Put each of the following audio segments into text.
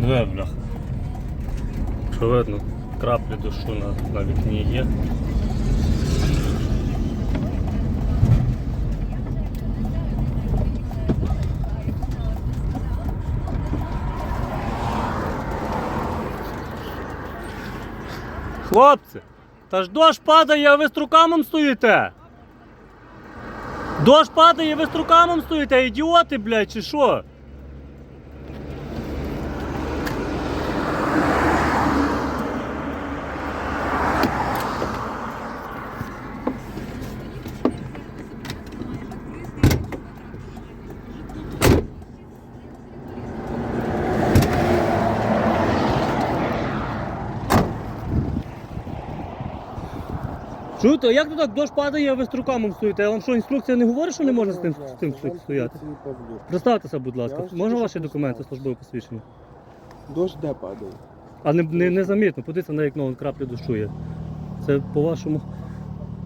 Две. Що видно, краплі дощу на, на вікні є. Хлопці, та ж дощ падає, а ви з рукамом стоїте. Дощ падає, ви з рукамом стоїте, ідіоти, блядь, чи що? Чуєте, а як то так дощ падає, а ви з руками стоїте? А вам що, інструкція не говорить, що не можна з тим, з тим стояти? Представтеся, будь ласка. Можна ваші документи службове посвідчення? Дощ де падає? А не, не, не замітно, подивіться на вікно, краплі дощу є. Це по-вашому.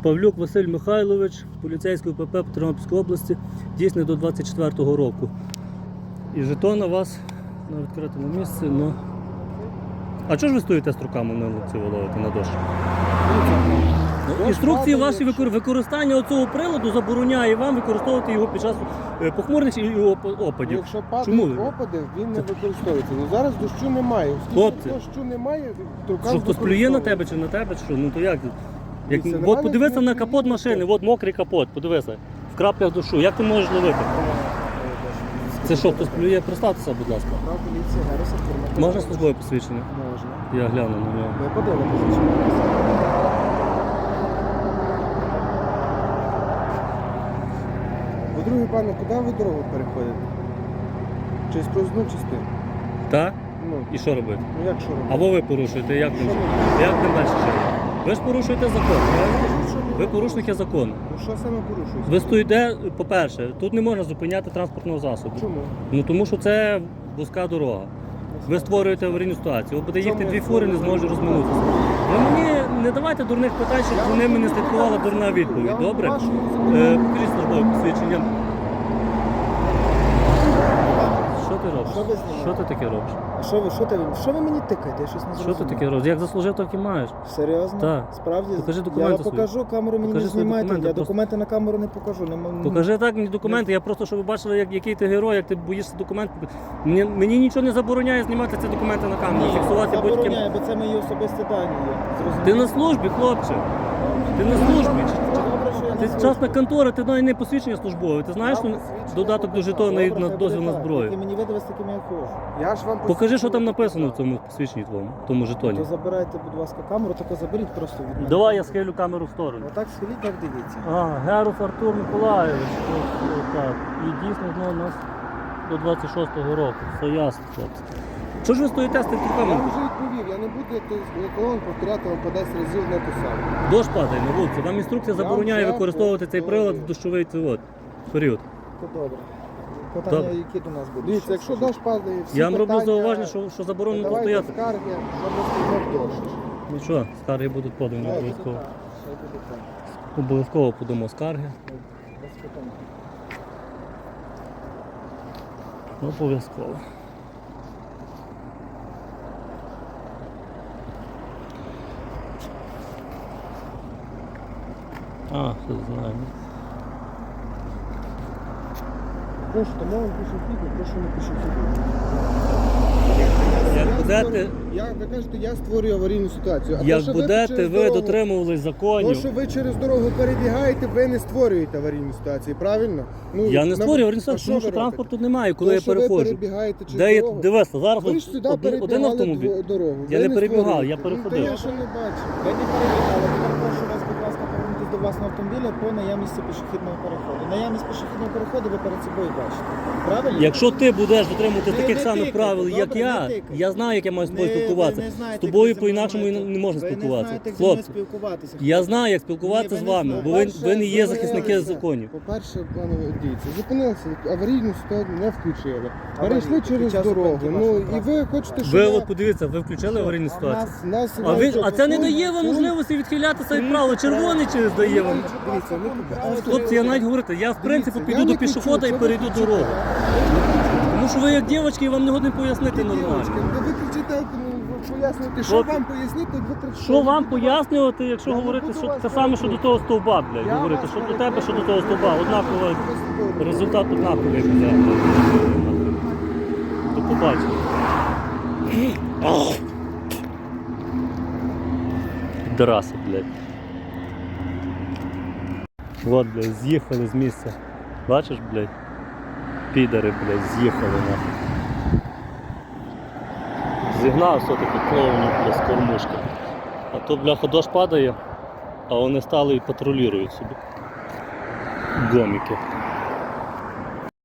Павлюк Василь Михайлович, поліцейський УПП по Тернопільській області, дійсний до 24-го року. І жетон у вас на відкритому місці, ну. А чого ж ви стоїте з руками на вулиці ловите на дощ? Ну, Інструкції ваші викор- використання цього приладу забороняє вам використовувати його під час е, похмурних і оп- опадів. Якщо падають опади, він не використовується. Ну зараз дощу немає. Оскільки Хлопці. дощу немає, Що хтось плює на тебе чи на тебе, чи що? Ну то як? як... Дивіться, От подивися на капот плює машини, от мокрий капот, подивися. В краплях дощу. Як ти можеш ловити? Це що, хтось плює? Представтеся, будь ласка. Прав поліції Гереса Можна службове посвідчення? Можна. Я гляну на нього. Ви подивитеся, чи можна. По-друге, пане, куди ви дорогу переходите? Через проїзну частину? Так? Ну, І що робити? ну як що робити? Або ви порушуєте, як Що ним, робити? як ним далі жити? Ви ж порушуєте закон, правильно? Що не Ви порушники закону. Ну що саме порушується? Ви стоїте, по-перше, тут не можна зупиняти транспортного засобу. Чому? Ну тому що це вузька дорога. Ви створюєте аварійну ситуацію. Ви буде їхати дві фури, не зможуть розминутися. Ви мені не давайте дурних питань, щоб вони мені слідкували дурна відповідь. Добре? Е, Покажіть службове. Що ти робиш? Що ви знімаєте? Що ти таке робиш? А що ви, що ти, що ви мені тикаєте? Я щось не Що зрозумів. ти таке робиш? Як заслужив, так і маєш. Серйозно? Так. Справді? Покажи Я документи вам покажу, камеру мені Покажи не свої знімайте. документи, Я просто. документи на камеру не покажу. Не, м- Покажи так мені документи. Я просто, щоб ви бачили, як, який ти герой, як ти боїшся документів. Мені, мені нічого не забороняє знімати ці документи на камеру, фіксувати. Забороняє, бо це мої особисті дані є. Ти на службі, хлопче. Ти на службі. Ти частна контора, ти навіть не посвідчення службове. Ти знаєш, що додаток до жетона і на дозвіл на зброю. Мені видали з такими я ж вам Покажи, що там написано в цьому посвідченні твоєму, тому жетоні. То забирайте, будь ласка, камеру, тако заберіть просто від мене. Давай я схилю камеру в сторону. Отак схиліть, так дивіться. А, Геров Артур Миколаєвич. Ось, ось так. І дійсно знову у нас до 26-го року. Все ясно, хлопці. Чого ж ви стоїте з тим Я камерою? вже відповів, я не буду колон повторяти вам по 10 разів на ту саму. Дощ падає на вулиці. Вам інструкція Я забороняє вже використовувати цей прилад в дощовий цей от період. То добре. Питання, Добре. які до нас будуть? Дивіться, якщо дощ падає, всі Я вам роблю питання- зауваження, що, що заборонено тут Давайте стояти. скарги, що стоїмо в дощ. Нічого, скарги будуть подані обов'язково. так, хай буде так. Обов'язково подамо скарги. Без питань. Обов'язково. А, все знаю. Прошу, тому вам пішохідно, прошу не пішохідно. Як будете, Я, ви кажете, я створюю аварійну ситуацію. А то, як що будете через ви дорогу- дотримувались То, законів. що ви через дорогу перебігаєте, ви не створюєте аварійну ситуацію, правильно? Ну, Я не на- створюю аварійну а ситуацію, що тому ви що робите? транспорту немає, коли То, я що ви переходжу. перебігаєте через Де я дорогу, дивися, зараз ви ж сюди один, один автомобіль. дво- дорогу. Я Ви не перебігав, створюєте. я Ну, переходив. Та я ще не бачив. Ви не тепер прошу вас, будь ласка, повернутися до власного автомобіля по наявності пішохідного переходу. Наявність пішохідного переходу ви перед собою бачите. Правильно? Якщо ти будеш дотримуватись Не- таких не самих тикайте, правил, як добре, я, тикайте. я знаю, як я маю з тобою спілкуватися. ви не знаєте, З тобою ви по-інакшому не можна спілкуватися. Хлопці, спілкуватися. я знаю, як спілкуватися Ні, з ви не вами, бо ви, ви не є захисники законів. По-перше, пане дивіться, зупинилися, аварійну ситуацію не включили. Перейшли під через час дорогу. зупинки Ну і ви хочете, щоб Ви я- от подивіться, ви включили аварійну ситуацію. нас- нас А ви а це не дає вам можливості відхилятися від правил. Червоний через дає вам. Дивіться, не Хлопці, я навіть говорити, я в принципі Дивіться, піду я до не кричу, пішохода і це ви перейду дорогу. Тому що ви як дівчатки і вам не годин пояснити Дівчатки, нормально. ви кричите, ну, пояснюєте, що От. вам пояснити, ви кричите. Що вам пояснювати, якщо Я не говорити, буду що вас те саме, що до того стовба, блядь. Я Говорити, вас що до тебе, що до того стовба. Однаково результат однаковий буде. До побачення. Драси, блядь. Вот, блядь, з'їхали з місця. Бачиш, блядь? Підари, блядь, з'їхали нахуй. Зігнав все-таки клоуну, з кормушки. А то, бляха, дощ падає, а вони стали і патрулюють собі. Гоміки.